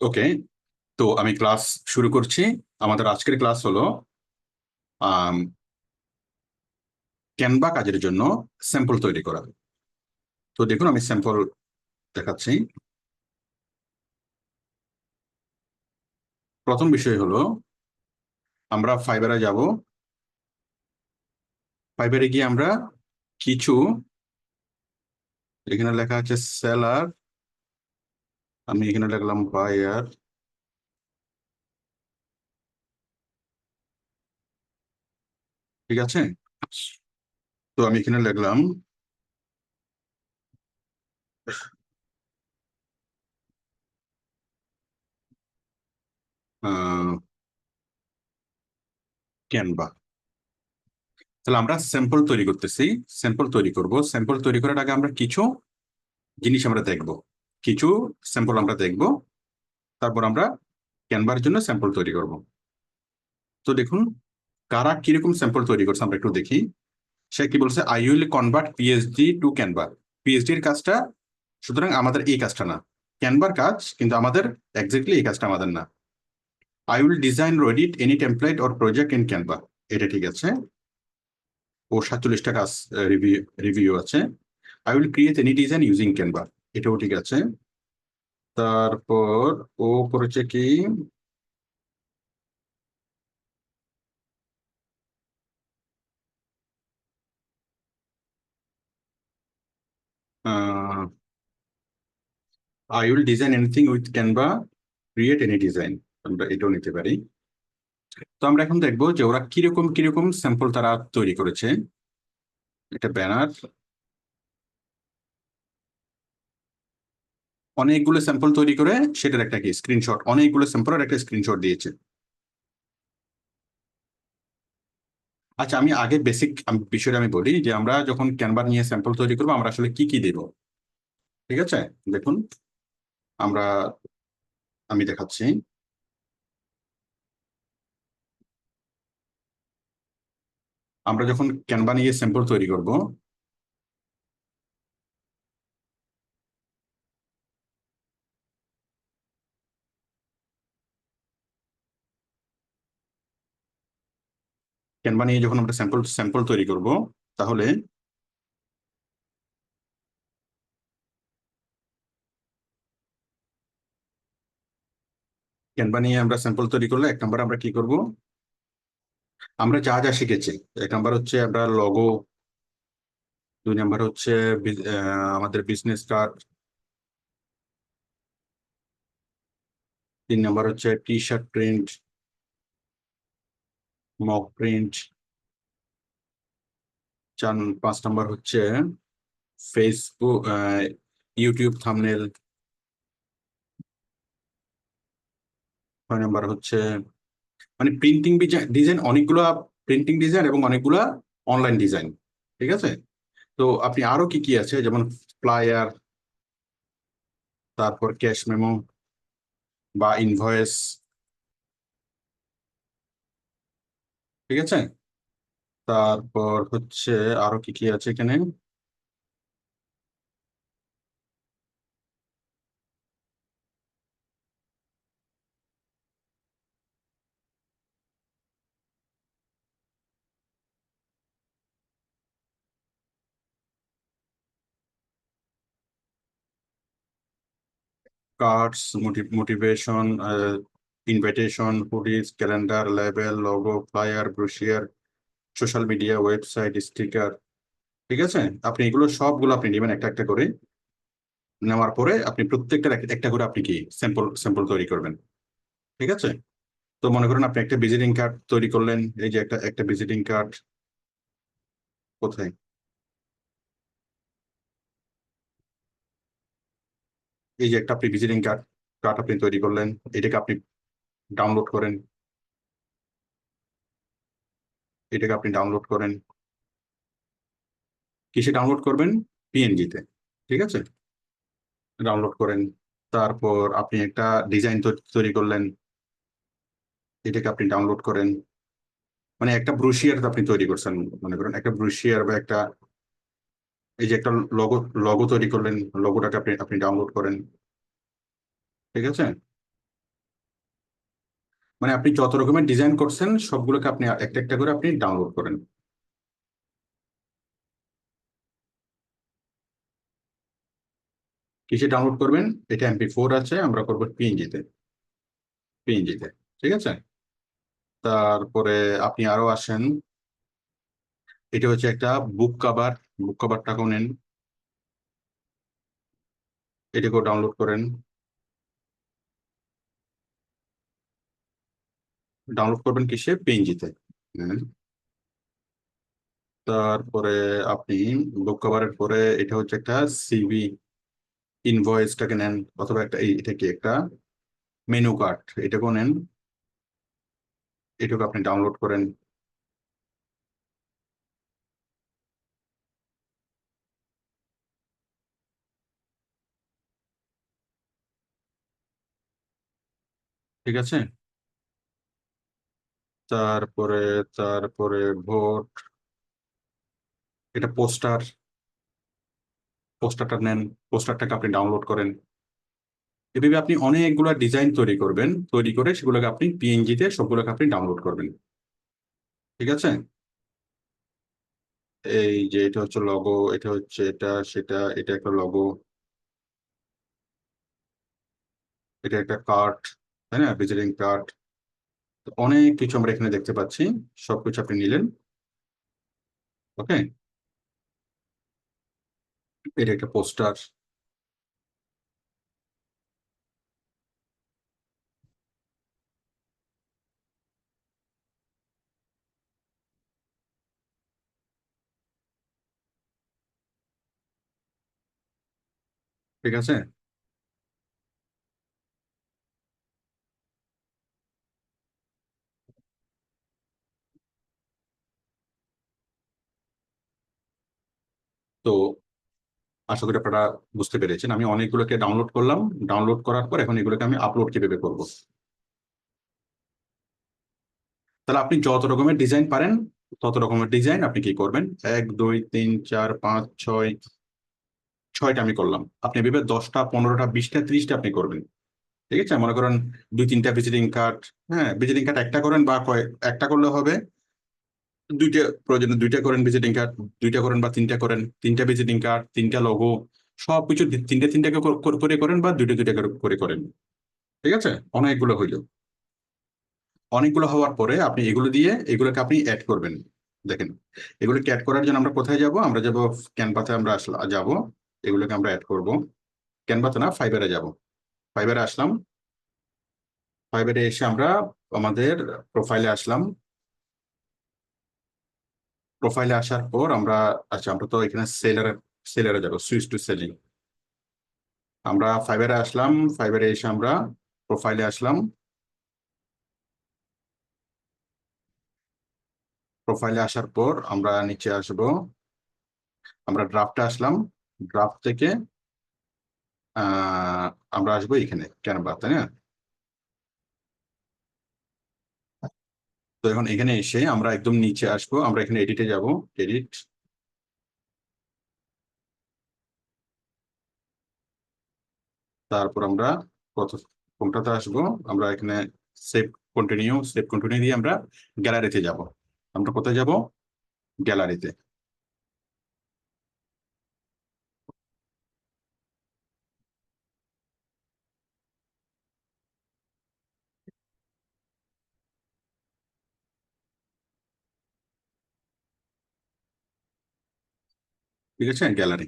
ওকে, তো আমি ক্লাস শুরু করছি। আমাদের আজকের ক্লাস হলো ক্যানভা কাজের জন্য স্যাম্পল তৈরি করা। তো দেখুন, আমি স্যাম্পল দেখাচ্ছি। প্রথম বিষয় হলো, আমরা ফাইবারে যাব। ফাইবারে গিয়ে আমরা কিছু, এখানে লেখা আছে সেলার আমি এখানে লিখলাম বায়ার। ঠিক আছে? তো আমি এখানে লিখলাম ক্যানভা তাহলে আমরা স্যাম্পল তৈরি করতেছি। স্যাম্পল তৈরি করব। স্যাম্পল তৈরি করার আগে আমরা কিছু জিনিস আমরা দেখব। কিছু স্যাম্পল আমরা দেখব। তারপর আমরা ক্যানভার জন্য স্যাম্পল তৈরি করব। তো দেখুন, কারা কীরকম স্যাম্পল তৈরি করছে আমরা একটু দেখি। সে কি বলছে I will convert PhD to Canva PhD এর কাজটা, সুতরাং আমাদের এই কাজটা না। ক্যানভার কাজ, কিন্তু আমাদের এক্স্যাক্টলি এই কাজটা আমাদের না। I will design Reddit any template or project in Canva এটা ঠিক আছে। ও সাতচল্লিশটা কাজ রিভিউ রিভিউ আছে। I will create any design using Canva এটাও ঠিক আছে তারপর ও করেছে কি? I will design anything with Canva create any design আমরা এটাও নিতে পারি। তো আমরা এখন দেখব যে ওরা কীরকম কীরকম স্যাম্পল তারা তৈরি করেছে। এটা ব্যানার অনেকগুলো স্যাম্পল তৈরি করে সেটার একটা কি স্ক্রিনশট অনেকগুলো স্যাম্পলের একটা স্ক্রিনশট দিয়েছে। আচ্ছা আমি আগে বেসিক বিষয়টা আমি বলি যে আমরা যখন ক্যানভা নিয়ে স্যাম্পল তৈরি করব, আমরা আসলে কি কি দেব? ঠিক আছে? দেখুন, আমরা, আমি দেখাচ্ছি। আমরা যখন ক্যানভা নিয়ে স্যাম্পল তৈরি করব ক্যানভা নিয়ে যখন আমরা স্যাম্পল স্যাম্পল তৈরি করব, তাহলে ক্যানভা নিয়ে আমরা স্যাম্পল তৈরি করলে এক নম্বর আমরা কি করব? আমরা যা যা শিখেছি, এক নাম্বার হচ্ছে আমরা লগো দুই নাম্বার হচ্ছে আমাদের বিজনেস কার্ড তিন নাম্বার হচ্ছে T shirt print mock print চার, পাঁচ নাম্বার হচ্ছে ফেসবুক ইউটিউব থামনেল ছয় নাম্বার হচ্ছে মানে প্রিন্টিং ডিজাইন অনেকগুলো প্রিন্টিং ডিজাইন এবং অনেকগুলা অনলাইন ডিজাইন ঠিক আছে? তো আপনি আরও কি কি আছে? যেমন ফ্লায়ার তারপর ক্যাশ মেমো বা ইনভয়েস ঠিক আছে? তারপর হচ্ছে আরও কি কি আছে এখানে? Cards motivation invitation hoodies calendar label logo flyer brochure social media website sticker ঠিক আছে? আপনি এগুলো সবগুলো আপনি নেবেন একটা একটা করে। নেওয়ার পরে আপনি প্রত্যেকটার একটা করে আপনি কি স্যাম্পল স্যাম্পল তৈরি করবেন। ঠিক আছে? তো মনে করেন আপনি একটা ভিজিটিং কার্ড তৈরি করলেন, এই যে একটা একটা ভিজিটিং কার্ড কোথায়? এই যে একটা আপনি ভিজিটিং কার্ড কার্ড আপনি তৈরি করলেন, এটাকে আপনি ডাউনলোড করেন। এটাকে আপনি ডাউনলোড করেন। কিসে ডাউনলোড করবেন? পিএনজিতে ঠিক আছে? ডাউনলোড করেন। তারপর আপনি একটা ডিজাইন তৈরি করলেন। এটাকে আপনি ডাউনলোড করেন। মানে একটা ব্রুশিয়ার আপনি তৈরি করছেন, মনে করেন। একটা ব্রুশিয়ার বা একটা, এই যে একটা লগো লগো তৈরি করলেন। লগোটাকে আপনি আপনি ডাউনলোড করেন। ঠিক আছে? মানে আপনি যত রকমের ডিজাইন করছেন, সবগুলোকে আপনি একটা একটা করে আপনি ডাউনলোড করেন। কিসে ডাউনলোড করবেন? এটা এমপি ফোর আছে, আমরা করব পিএনজিতে পিএনজিতে ঠিক আছে? তারপরে আপনি আরও আসেন। এটা হচ্ছে একটা বুক কভার বুক কভারটাকেও নেন। এটাকেও ডাউনলোড করেন। ডাউনলোড করবেন কিসে? পিএনজিতে তারপরে আপনি বুক কভারের পরে এটা হচ্ছে একটা সিভি ইনভয়েসটাকে নেন, অথবা একটা এই এটা কি একটা? মেনু কার্ড এটাকেও নেন। এটাকে আপনি ডাউনলোড করেন। ঠিক আছে? তারপরে তারপরে ভোট, এটা পোস্টার, পোস্টারটা নেন, পোস্টারটাকে আপনি ডাউনলোড করেন। এভাবে আপনি অনেকগুলো ডিজাইন তৈরি করবেন, তৈরি করে সেগুলোকে আপনি পিএনজিতে সবগুলোকে আপনি ডাউনলোড করবেন। ঠিক আছে? এই যে এটা হচ্ছে লগো এটা হচ্ছে এটা, সেটা, এটা একটা লগো এটা একটা কার্ড তাই না? ভিজিটিং কার্ড অনেক কিছু আমরা এখানে দেখতে পাচ্ছি। সবকিছু আপনি নিলেন। ওকে? এটা একটা পোস্টার। ঠিক আছে তো আশা করি আপনারা বুঝতে পেরেছেন। আমি অনেকগুলোকে ডাউনলোড করলাম। ডাউনলোড করার পর এখন এগুলোকে আমি আপলোড কীভাবে করব? তাহলে আপনি যত রকমের ডিজাইন পারেন, তত রকমের ডিজাইন আপনি কি করবেন? এক, দুই, তিন, চার, পাঁচ, ছয়, ছয়টা আমি করলাম। আপনি ভেবে দশটা, পনেরোটা, বিশটা, ত্রিশটা আপনি করবেন। ঠিক আছে? মনে করেন দুই, তিনটা ভিজিটিং কার্ড হ্যাঁ ভিজিটিং কার্ড একটা করেন বা একটা করলে হবে। দুইটা প্রয়োজনে দুইটা করেন ভিজিটিং কার্ড দুইটা করেন বা তিনটা করেন, তিনটা ভিজিটিং কার্ড তিনটা লোগো সবকিছু তিনটা তিনটা করে করেন বা দুইটা দুইটা করে করেন। ঠিক আছে? অনেকগুলো হইল। অনেকগুলো হওয়ার পরে আপনি এগুলো দিয়ে এগুলোকে আপনি অ্যাড করবেন। দেখেন এগুলোকে অ্যাড করার জন্য আমরা কোথায় যাব? আমরা যাব ক্যানভাতে আমরা যাব। এগুলোকে আমরা অ্যাড করব। ক্যানভাতে না ফাইবারে যাব। ফাইবারে আসলাম। ফাইবারে এসে আমরা আমাদের প্রোফাইলে আসলাম। প্রোফাইলে আসার পর আমরা আচ্ছা আমরা তো এখানে সেলারে সেলারে যাব সুইচ টু সেলিং আমরা ফাইবারে আসলাম ফাইবারে এসে আমরা প্রোফাইলে আসলাম। প্রোফাইলে আসার পর আমরা নিচে আসব। আমরা ড্রাফটে আসলাম ড্রাফট থেকে আমরা আসব এখানে ক্যানভা তাই না? তো এখন এখানে এসে আমরা একদম নিচে আসব, আমরা এখানে এডিটে যাব এডিট তারপর আমরা কত, কোনটাতে আসব? আমরা এখানে সেভ কন্টিনিউ সেভ কন্টিনিউ দিয়ে আমরা গ্যালারিতে যাব। আমরা কোথায় যাব? গ্যালারিতে ঠিক আছে? গ্যালারি।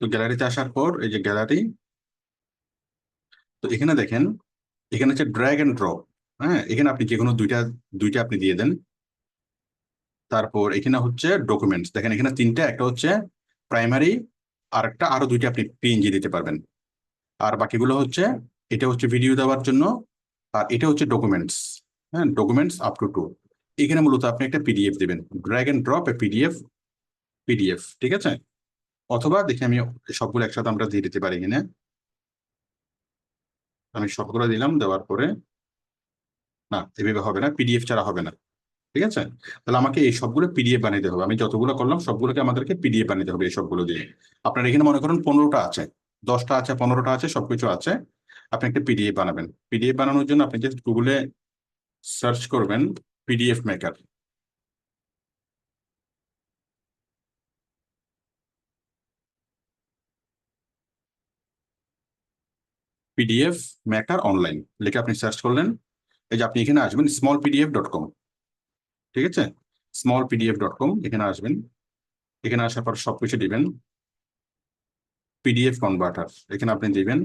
তো গ্যালারিতে আসার পর এই যে গ্যালারি, তো এখানে দেখেন, এখানে হচ্ছে ড্র্যাগ অ্যান্ড ড্রপ হ্যাঁ? এখানে আপনি যে কোনো দুইটা দুইটা আপনি দিয়ে দেন। তারপর এখানে হচ্ছে ডকুমেন্টস দেখেন এখানে তিনটা, একটা হচ্ছে প্রাইমারি আর একটা আরও দুইটা আপনি পিএনজি দিতে পারবেন। আর বাকিগুলো হচ্ছে, এটা হচ্ছে ভিডিও দেওয়ার জন্য, আর এটা হচ্ছে ডকুমেন্টস হ্যাঁ? ডকুমেন্টস আপ টু টু এখানে মূলত আপনি একটা পিডিএফ দেবেন। Drag and drop a PDF PDF ঠিক আছে? অথবা দেখি আমি সবগুলো একসাথে আমরা দিয়ে দিতে পারি এখানে। আমি সবগুলো দিলাম, দেওয়ার পরে না, এভাবে হবে না পিডিএফ ছাড়া হবে না, ঠিক আছে? তাহলে আমাকে এই সবগুলো পিডিএফ বানাইতে হবে। আমি যতগুলো করলাম, সবগুলোকে আমাদেরকে পিডিএফ বানাইতে হবে এই সবগুলো দিয়ে। আপনার এখানে মনে করেন পনেরোটা আছে, দশটা আছে, পনেরোটা আছে, সবকিছু আছে। আপনি একটা পিডিএফ বানাবেন। পিডিএফ বানানোর জন্য আপনি জাস্ট গুগলে সার্চ করবেন PDF maker PDF maker online লিখে আপনি সার্চ করলেন। এই যে আপনি এখানে আসবেন স্মল পিডিএফ ডট কম ঠিক আছে? স্মল পিডিএফ ডট কম এখানে আসবেন। এখানে আসার পর সব কিছু দিবেন পিডিএফ কনভার্টার এখানে আপনি দিবেন।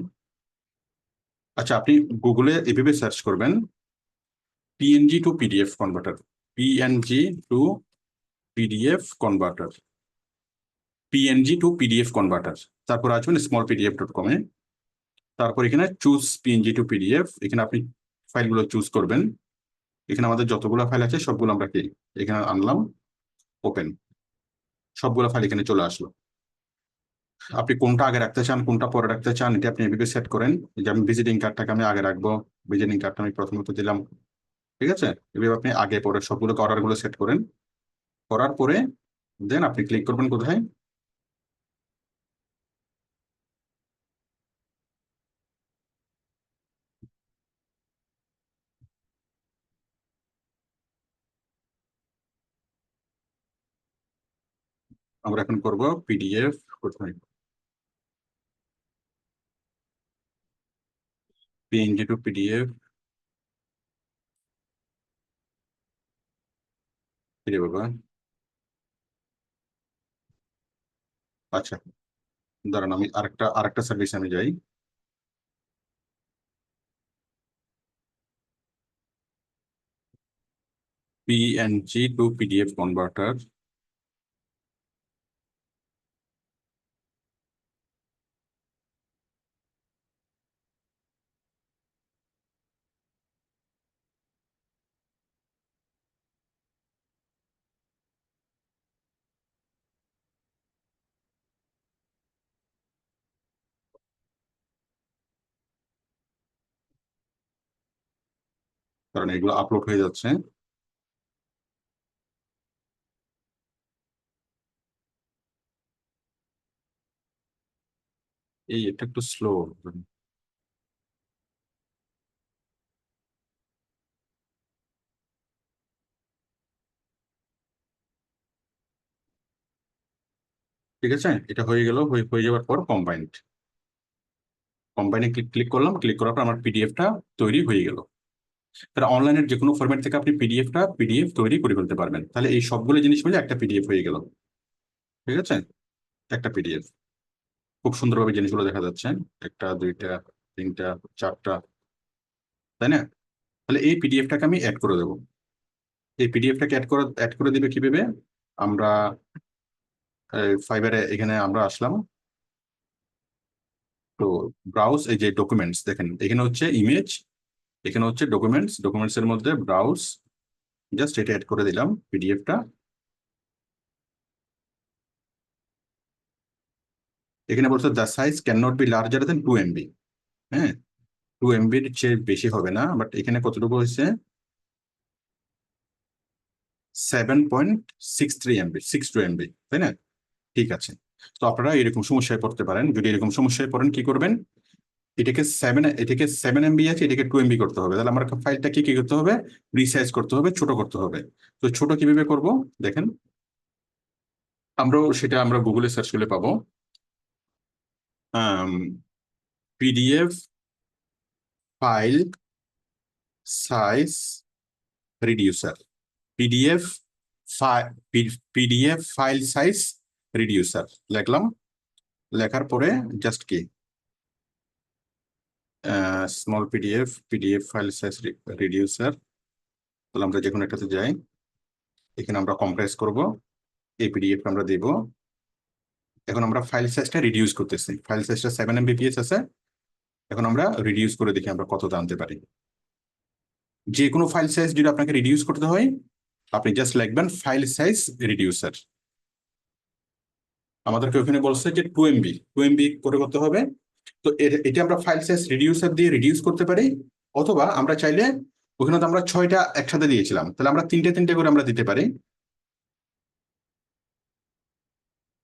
আচ্ছা আপনি গুগলে এভাবে সার্চ করবেন। PNG to PDF converter PNG to PDF converter PNG to PDF converter তারপর আসবেন স্মল পিডিএফ ডট কমে তারপর এখানে চুজ পিএনজি টু পিডিএফ এখানে আপনি ফাইলগুলো চুজ করবেন। এখানে আমাদের যতগুলো ফাইল আছে, সবগুলো আমরা কি এখানে আনলাম ওপেন সবগুলো ফাইল এখানে চলে আসলো। আপনি কোনটা আগে রাখতে চান, কোনটা পরে রাখতে চান, এটা আপনি এভাবে সেট করেন। যে আমি ভিজিটিং কার্ডটাকে আমি আগে রাখব ভিজিটিং কার্ডটা আমি প্রথমত দিলাম। ঠিক আছে? এভাবে আপনি আগে পরে সবগুলো অর্ডারগুলো সেট করেন। করার পরে দেন আপনি ক্লিক করবেন কোথায়? আমরা এখন করব পিডিএফ কোথায়? পিএনজি টু পিডিএফ বাবা। আচ্ছা দাঁড়ান আমি আরেকটা আরেকটা সার্ভিস আমি যাই। পিএনজি টু পিডিএফ কনভার্টার কারণ এগুলো আপলোড হয়ে যাচ্ছে। এই এটা একটু স্লো ঠিক আছে? এটা হয়ে গেল, হয়ে যাওয়ার পর কম্বাইন্ড কম্বাইনে ক্লিক ক্লিক করলাম ক্লিক করার পর আমার পিডিএফটা তৈরি হয়ে গেল। তাহলে অনলাইনের যে কোনো ফরম্যাট থেকে আপনি পিডিএফটা পিডিএফ তৈরি করে ফেলতে পারবেন। তাহলে এই সবগুলো জিনিস মিলে একটা পিডিএফ হয়ে গেল। ঠিক আছে? একটা পিডিএফ খুব সুন্দরভাবে জিনিসগুলো দেখা যাচ্ছে। একটা, দুইটা, তিনটা, চারটা। তাই না? তাহলে এই পিডিএফটাকে আমি অ্যাড করে দেবো। এই পিডিএফটাকে অ্যাড করে অ্যাড করে দিবে কীভাবে? আমরা ফাইবারে এখানে আমরা আসলাম। তো ব্রাউজ এই যে ডকুমেন্টস দেখেন, এখানে হচ্ছে ইমেজ এখানে হচ্ছে ডকুমেন্টস ডকুমেন্টস এর মধ্যে ব্রাউজ জাস্ট এটা অ্যাড করে দিলাম পিডিএফটা এখানে বলছে the size can not be larger than two MB হ্যাঁ টু এমবির চেয়ে বেশি হবে না বাট এখানে কতটুকু হয়েছে? Seven point six three MB six two MB তাই না? ঠিক আছে। তো আপনারা এরকম সমস্যায় পড়তে পারেন। যদি এরকম সমস্যায় পড়েন, কি করবেন? এটাকে সেভেন এটাকে সেভেন এমবি আছে, এটাকে টু এমবি করতে হবে। তাহলে আমার ফাইলটা কি কি করতে হবে? রিসাইজ করতে হবে, ছোট করতে হবে। তো ছোট কীভাবে করব? দেখেন। আমরাও সেটা আমরা গুগলে সার্চ করলে পাবো। PDF file size reducer PDF PDF file size reducer লেখলাম। লেখার পরে জাস্ট কি? Small PDF PDF file size reducer তাহলে আমরা যে কোনো একটাতে যাই। এখানে আমরা কম্প্রেস করব। এই পিডিএফ আমরা দেব। এখন আমরা ফাইল সাইজটা রিডিউস করতেছি। ফাইল সাইজটা সেভেন এমবিপিএস আছে। এখন আমরা রিডিউস করে দেখি আমরা কত জানতে পারি। যে কোনো ফাইল সাইজ যদি আপনাকে রিডিউস করতে হয়, আপনি জাস্ট লিখবেন ফাইল সাইজ রিডিউসার আমাদেরকে ওখানে বলছে যে টু এমবি টু এমবি করে করতে হবে। তো এটা আমরা ফাইল সাইজ রিডিউসার দিয়ে রিডিউস করতে পারি, অথবা আমরা চাইলে ওখানে তো আমরা ছয়টা একসাথে দিয়েছিলাম। তাহলে আমরা তিনটে তিনটে করে আমরা দিতে পারি।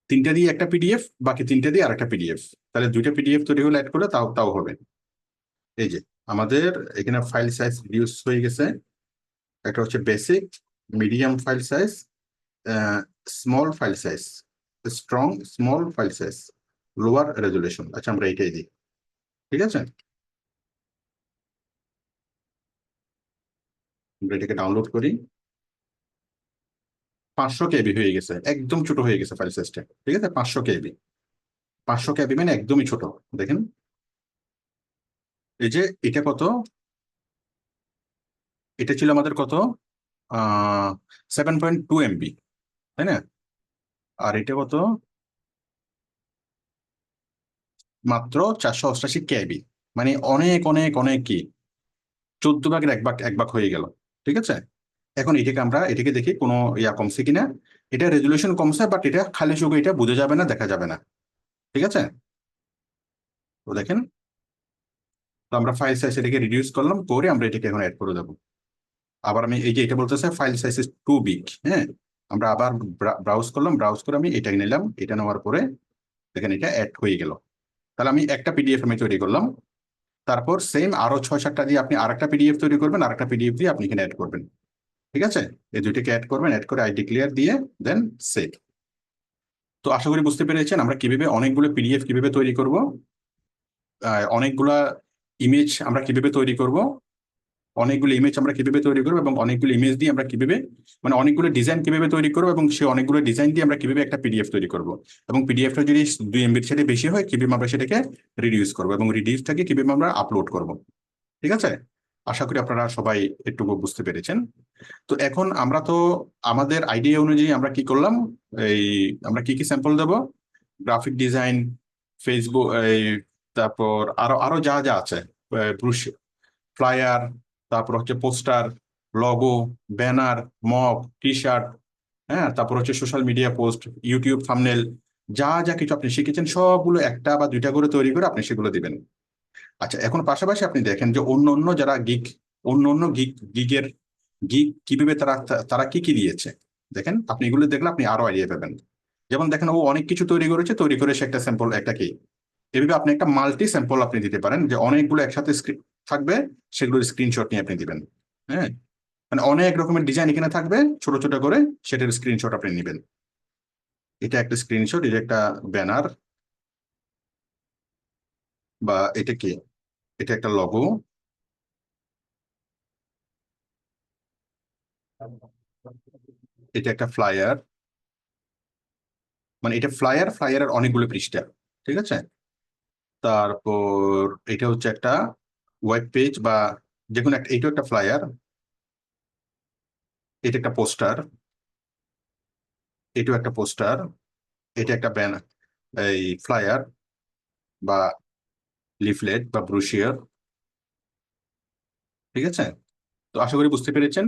তিনটা দিয়ে একটা পিডিএফ বাকি তিনটা দিয়ে আরেকটা পিডিএফ তাহলে দুইটা পিডিএফ তৈরি হলে অ্যাড করে তাও তাও হবে। এই যে, আমাদের এখানে ফাইল সাইজ রিডিউস হয়ে গেছে। একটা হচ্ছে basic medium file size small file size strong small file size lower resolution আচ্ছা আমরা এইটাই দিই। ঠিক আছে? আমরা এটাকে ডাউনলোড করি। পাঁচশো কেবি হয়ে গেছে। একদম ছোট হয়ে গেছে ফাইল সাইজটা ঠিক আছে? পাঁচশো কেবি। পাঁচশো কেবি মানে একদমই ছোট। দেখেন। এই যে এটা কত? এটা ছিল আমাদের কত? সেভেন পয়েন্ট টু এমবি তাই না? আর এটা কত? মাত্র চারশো অষ্টাশি কেবি। মানে অনেক অনেক অনেক কি? চোদ্দ ভাগের এক ভাগ এক ভাগ হয়ে গেল, ঠিক আছে? এখন এটাকে আমরা, এটাকে দেখি কোনো ইয়া কমছে কিনা। এটা রেজুলেশন কমছে, বাট এটা খালি শুধু এটা বোঝা যাবে না, দেখা যাবে না, ঠিক আছে? তো দেখেন, তো আমরা ফাইল সাইজ এটাকে রিডিউস করলাম, করে আমরা এটাকে এখন অ্যাড করে দেবো। আবার আমি এই যে এটা বলতেছে file size is too big হ্যাঁ? আমরা আবার ব্রাউজ করলাম ব্রাউজ করে আমি এটা নিলাম, এটা নেওয়ার পরে দেখেন এটা অ্যাড হয়ে গেল। তাহলে আমি একটা পিডিএফ আমি তৈরি করলাম। তারপর সেম আরও ছয় সাতটা দিয়ে আপনি আর একটা পিডিএফ তৈরি করবেন আর একটা পিডিএফ দিয়ে আপনি এখানে অ্যাড করবেন। ঠিক আছে? এই দুইটাকে অ্যাড করবেন অ্যাড করে আইডি ক্লিয়ার দিয়ে দেন সেট তো আশা করি বুঝতে পেরেছেন আমরা কীভাবে অনেকগুলো পিডিএফ কীভাবে তৈরি করব। অনেকগুলা ইমেজ আমরা কীভাবে তৈরি করব। অনেকগুলো ইমেজ আমরা কীভাবে তৈরি করব এবং অনেকগুলো ইমেজ দিয়ে আমরা কীভাবে মানে অনেকগুলো ডিজাইন কীভাবে তৈরি করব এবং সে অনেকগুলো ডিজাইন দিয়ে আমরা কীভাবে একটা পিডিএফ তৈরি করব। এবং পিডিএফটা যদি দুই এমবির সাথে বেশি হয়, কীভাবে আমরা সেটাকে রিডিউস করব এবং রিডিউসটাকে কীভাবে আমরা আপলোড করব। ঠিক আছে? আশা করি আপনারা সবাই একটু বুঝতে পেরেছেন। তো এখন আমরা তো আমাদের আইডিয়া অনুযায়ী আমরা কি করলাম? এই আমরা কি কি স্যাম্পল দেব? গ্রাফিক ডিজাইন ফেসবুক তারপর আরও আরও যা যা আছে ফ্লায়ার তারপর হচ্ছে poster logo banner mug T shirt হ্যাঁ তারপর হচ্ছে social media post YouTube thumbnail যা যা কিছু আপনি শিখেছেন, সবগুলো একটা বা দুইটা করে তৈরি করে আপনি সেগুলো দিবেন। আচ্ছা এখন পাশাপাশি আপনি দেখেন যে অন্য অন্য যারা গিক অন্য অন্য গিক গিগের গিক কীভাবে তারা তারা কি কি দিয়েছে? দেখেন, আপনি এগুলো দেখলে আপনি আরও আইডিয়া পাবেন। যেমন দেখেন, ও অনেক কিছু তৈরি করেছে, তৈরি করে সে একটা স্যাম্পল একটা কি? এভাবে আপনি একটা মাল্টি স্যাম্পল আপনি দিতে পারেন, যে অনেকগুলো একসাথে থাকবে, সেগুলোর স্ক্রিনশট নিয়ে আপনি দিবেন। হ্যাঁ? মানে অনেক রকমের ডিজাইন এখানে থাকবে, ছোট ছোট করে সেটার স্ক্রিনশট আপনি নেবেন। এটা একটা স্ক্রিনশট এটা একটা ব্যানার বা এটা কি? এটা একটা লগো এটা একটা ফ্লায়ার মানে এটা ফ্লায়ার ফ্লায়ারের অনেকগুলো পৃষ্ঠা, ঠিক আছে? তারপর এটা হচ্ছে একটা ওয়েব পেজ বা যে কোনো একটা এইটা একটা ফ্লায়ার এটা একটা পোস্টার এটাও একটা পোস্টার এটা একটা ব্যানার এই ফ্লায়ার বা লিফলেট বা ব্রুশিয়ার ঠিক আছে? তো আশা করি বুঝতে পেরেছেন।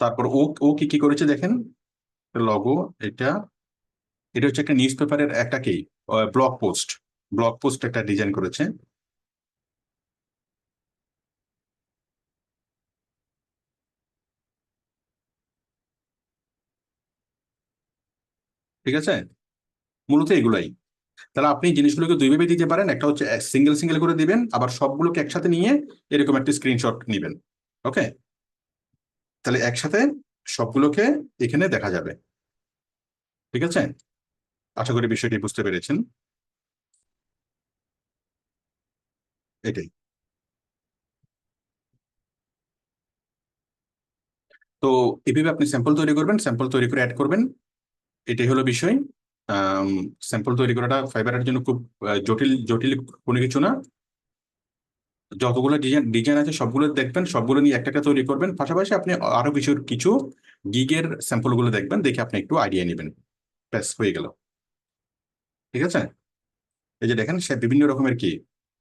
তারপর ও ও কি কি করেছে দেখেন? লগো এটা এটা হচ্ছে একটা নিউজ পেপারের একটা কি? ব্লগ পোস্ট ব্লগ পোস্ট একটা ডিজাইন করেছে। ঠিক আছে? মূলত এগুলাই। তাহলে আপনি জিনিসগুলোকে দুইভাবে দিতে পারেন। একটা হচ্ছে সিঙ্গেল সিঙ্গেল করে দিবেন, আবার সবগুলোকে একসাথে নিয়ে এরকম একটা স্ক্রিনশট নিবেন। ওকে তাহলে একসাথে সবগুলোকে এখানে দেখা যাবে। ঠিক আছে? আশা করি বিষয়টি বুঝতে পেরেছেন। এটাই। তো এভাবে আপনি স্যাম্পল তৈরি করবেন স্যাম্পল তৈরি করে অ্যাড করবেন। এটাই হলো বিষয়। স্যাম্পল তৈরি করাটা ফাইবারের জন্য খুব জটিল জটিল কোনো কিছু না। যতগুলো ডিজাইন ডিজাইন আছে সবগুলো দেখবেন, সবগুলো নিয়ে একটা একটা তৈরি করবেন। পাশাপাশি আপনি আরও কিছু কিছু গিগের স্যাম্পলগুলো দেখবেন, দেখে আপনি একটু আইডিয়া নেবেন। ব্যাস, হয়ে গেল। ঠিক আছে? এই যে দেখেন, সে বিভিন্ন রকমের কি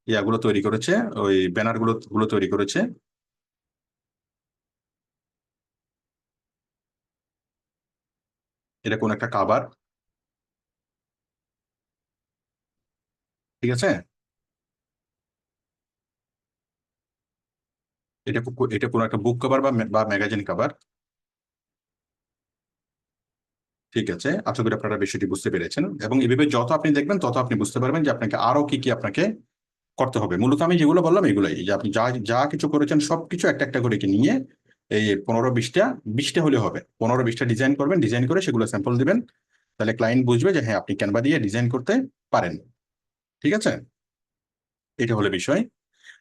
ইয়াগুলো তৈরি করেছে, ওই ব্যানারগুলো গুলো তৈরি করেছে। এটা কোন একটা কাবার ঠিক আছে? এটা এটা কোনো একটা বুক কভার বা ম্যাগাজিন কভার ঠিক আছে? আশা করি আপনারা বিষয়টি বুঝতে পেরেছেন। এবং এভাবে যত আপনি দেখবেন, তত আপনি বুঝতে পারবেন যে আপনাকে আরও কি কি আপনাকে করতে হবে। মূলত আমি যেগুলো বললাম, এগুলোই। যে আপনি যা যা কিছু করেছেন, সবকিছু একটা একটা করে নিয়ে এই পনেরো বিশটা বিশটা হলে হবে। পনেরো বিশটা ডিজাইন করবেন ডিজাইন করে সেগুলো স্যাম্পল দিবেন। তাহলে ক্লায়েন্ট বুঝবে যে হ্যাঁ আপনি ক্যানভা দিয়ে ডিজাইন করতে পারেন। ঠিক আছে? এটা হলো বিষয়।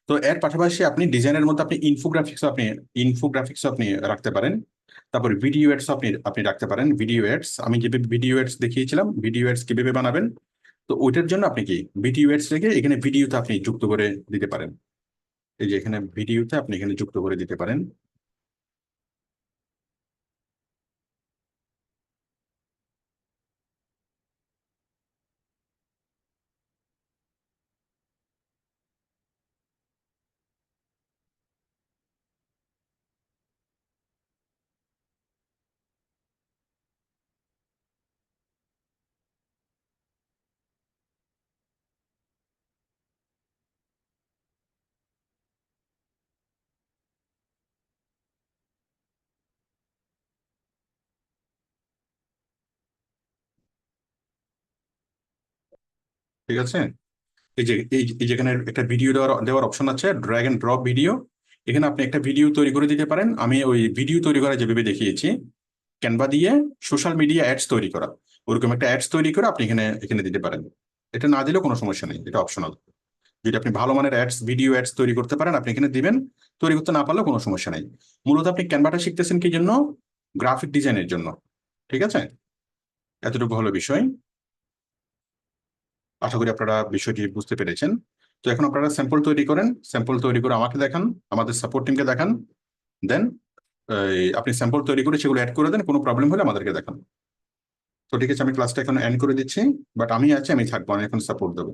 তো এর পাশাপাশি আপনি ডিজাইনের মধ্যে আপনি ইনফোগ্রাফিক্স আপনি ইনফোগ্রাফিক্স আপনি রাখতে পারেন। তারপর ভিডিও এডস আপনি আপনি রাখতে পারেন। ভিডিও এডস আমি যেভাবে ভিডিও এডস দেখিয়েছিলাম ভিডিও এডস কীভাবে বানাবেন? তো ওইটার জন্য আপনি কি ভিডিও এডস রেখে এখানে ভিডিওতে আপনি যুক্ত করে দিতে পারেন। এই যে এখানে ভিডিওতে আপনি এখানে যুক্ত করে দিতে পারেন। ঠিক আছে? এই যে, এই যেখানে একটা ভিডিও দেওয়ার দেওয়ার অপশন আছে ড্র্যাগ এন্ড ড্রপ ভিডিও এখানে আপনি একটা ভিডিও তৈরি করে দিতে পারেন। আমি ওই ভিডিও তৈরি করা যেভাবে দেখিয়েছি ক্যানভা দিয়ে সোশ্যাল মিডিয়া অ্যাডস তৈরি করা। ওরকম একটা অ্যাডস তৈরি করে আপনি এখানে এখানে দিতে পারেন। এটা না দিলেও কোনো সমস্যা নেই, এটা অপশনাল যদি আপনি ভালো মানের অ্যাডস ভিডিও অ্যাডস তৈরি করতে পারেন, আপনি এখানে দিবেন। তৈরি করতে না পারলেও কোনো সমস্যা নেই। মূলত আপনি ক্যানভাটা শিখতেছেন কি জন্য? গ্রাফিক ডিজাইনের জন্য। ঠিক আছে? এতটুকু হলো বিষয়। আশা করি আপনারা বিষয়টি বুঝতে পেরেছেন। তো এখন আপনারা স্যাম্পল তৈরি করেন স্যাম্পল তৈরি করে আমাকে দেখান, আমাদের সাপোর্ট টিমকে দেখান দেন আপনি স্যাম্পল তৈরি করে সেগুলো অ্যাড করে দেন, কোনো প্রবলেম হলে আমাদেরকে দেখান। তো ঠিক আছে, আমি ক্লাসটা এখন এন্ড করে দিচ্ছি বাট আমি আছি, আমি থাকব, আমি এখন সাপোর্ট দেবো।